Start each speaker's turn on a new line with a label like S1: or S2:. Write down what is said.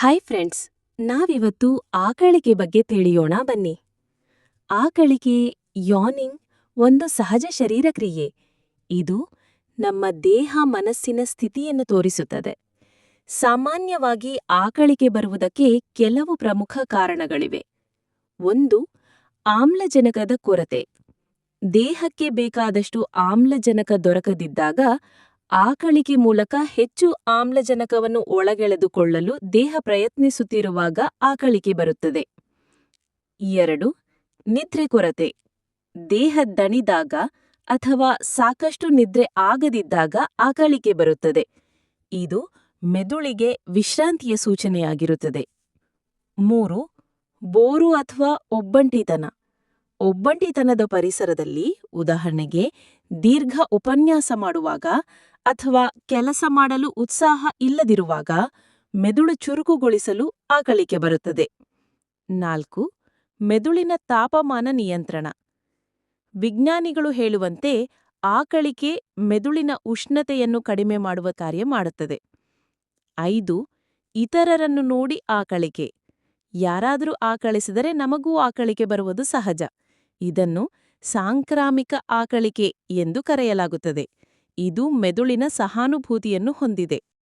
S1: Hi friends ನಾವಿವತ್ತು ಆಕಳಿಕೆ ಬಗ್ಗೆ ತಿಳಿಯೋಣ ಬನ್ನಿ. ಆಕಳಿಕೆ ಯಾನಿಂಗ್ ಒಂದು ಸಹಜ ಶರೀರ ಕ್ರಿಯೆ ಇದು ನಮ್ಮ ದೇಹ ಮನಸ್ಸಿನ ಸ್ಥಿತಿಯನ್ನು ತೋರಿಸುತ್ತದೆ. ಸಾಮಾನ್ಯವಾಗಿ ಆಕಳಿಕೆ ಬರುವುದಕ್ಕೆ ಕೆಲವು ಪ್ರಮುಖ ಕಾರಣಗಳಿವೆ. ಒಂದು, ಆಮ್ಲಜನಕದ ಕೊರತೆ. ದೇಹಕ್ಕೆ ಬೇಕಾದಷ್ಟು ಆಮ್ಲಜನಕ ದೊರಕದಿದ್ದಾಗ ಆಕಳಿಕೆ ಮೂಲಕ ಹೆಚ್ಚು ಆಮ್ಲಜನಕವನ್ನು ಒಳಗೆಳೆದುಕೊಳ್ಳಲು ದೇಹ ಪ್ರಯತ್ನಿಸುತ್ತಿರುವಾಗ ಆಕಳಿಕೆ ಬರುತ್ತದೆ. ಎರಡು, ನಿದ್ರೆ ಕೊರತೆ. ದೇಹ ದಣಿದಾಗ ಅಥವಾ ಸಾಕಷ್ಟು ನಿದ್ರೆ ಆಗದಿದ್ದಾಗ ಆಕಳಿಕೆ ಬರುತ್ತದೆ. ಇದು ಮೆದುಳಿಗೆ ವಿಶ್ರಾಂತಿಯ ಸೂಚನೆಯಾಗಿರುತ್ತದೆ. ಮೂರು, ಬೋರು ಅಥವಾ ಒಬ್ಬಂಟಿತನ. ಒಬ್ಬಂಟಿತನದ ಪರಿಸರದಲ್ಲಿ ಉದಾಹರಣೆಗೆ ದೀರ್ಘ ಉಪನ್ಯಾಸ ಮಾಡುವಾಗ ಅಥವಾ ಕೆಲಸ ಮಾಡಲು ಉತ್ಸಾಹ ಇಲ್ಲದಿರುವಾಗ ಮೆದುಳು ಚುರುಕುಗೊಳಿಸಲು ಆಕಳಿಕೆ ಬರುತ್ತದೆ. ನಾಲ್ಕು, ಮೆದುಳಿನ ತಾಪಮಾನ ನಿಯಂತ್ರಣ. ವಿಜ್ಞಾನಿಗಳು ಹೇಳುವಂತೆ ಆಕಳಿಕೆ ಮೆದುಳಿನ ಉಷ್ಣತೆಯನ್ನು ಕಡಿಮೆ ಮಾಡುವ ಕಾರ್ಯ ಮಾಡುತ್ತದೆ. ಐದು, ಇತರರನ್ನು ನೋಡಿ ಆಕಳಿಕೆ. ಯಾರಾದರೂ ಆಕಳಿಸಿದರೆ ನಮಗೂ ಆಕಳಿಕೆ ಬರುವುದು ಸಹಜ. ಇದನ್ನು ಸಾಂಕ್ರಾಮಿಕ ಆಕಳಿಕೆ ಎಂದು ಕರೆಯಲಾಗುತ್ತದೆ. ಇದು ಮೆದುಳಿನ ಸಹಾನುಭೂತಿಯನ್ನು ಹೊಂದಿದೆ.